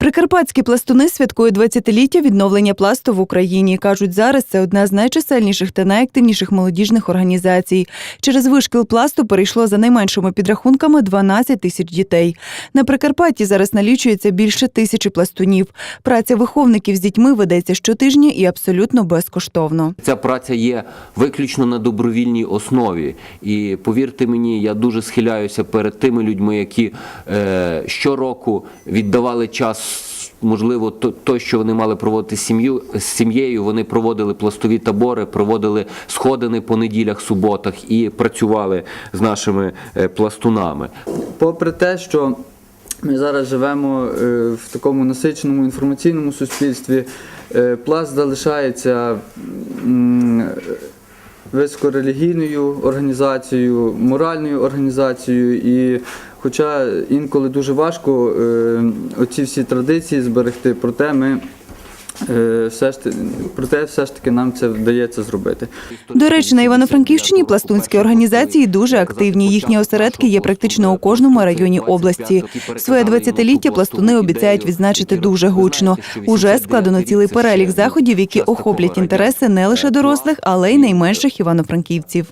Прикарпатські пластуни святкують 20-ліття відновлення пласту в Україні. Кажуть, зараз це одна з найчисельніших та найактивніших молодіжних організацій. Через вишкіл пласту перейшло за найменшими підрахунками 12 тисяч дітей. На Прикарпатті зараз налічується більше тисячі пластунів. Праця виховників з дітьми ведеться щотижня і абсолютно безкоштовно. Ця праця є виключно на добровільній основі. І повірте мені, я дуже схиляюся перед тими людьми, які е, щороку віддавали час. Можливо, то, що вони мали проводити сім'ю з сім'єю, вони проводили пластові табори, проводили сходини по неділях, суботах і працювали з нашими е, пластунами. Попри те, що ми зараз живемо е, в такому насиченому інформаційному суспільстві, е, пласт залишається високорелігійною організацією, моральною організацією, і хоча інколи дуже важко е, оці всі традиції зберегти, проте ми. Е, Все ж таки, проте все ж таки нам це вдається зробити. До речі, на Івано-Франківщині пластунські організації дуже активні. Їхні осередки є практично у кожному районі області. Своє 20-ліття пластуни обіцяють відзначити дуже гучно. Уже складено цілий перелік заходів, які охоплять інтереси не лише дорослих, але й найменших івано-франківців.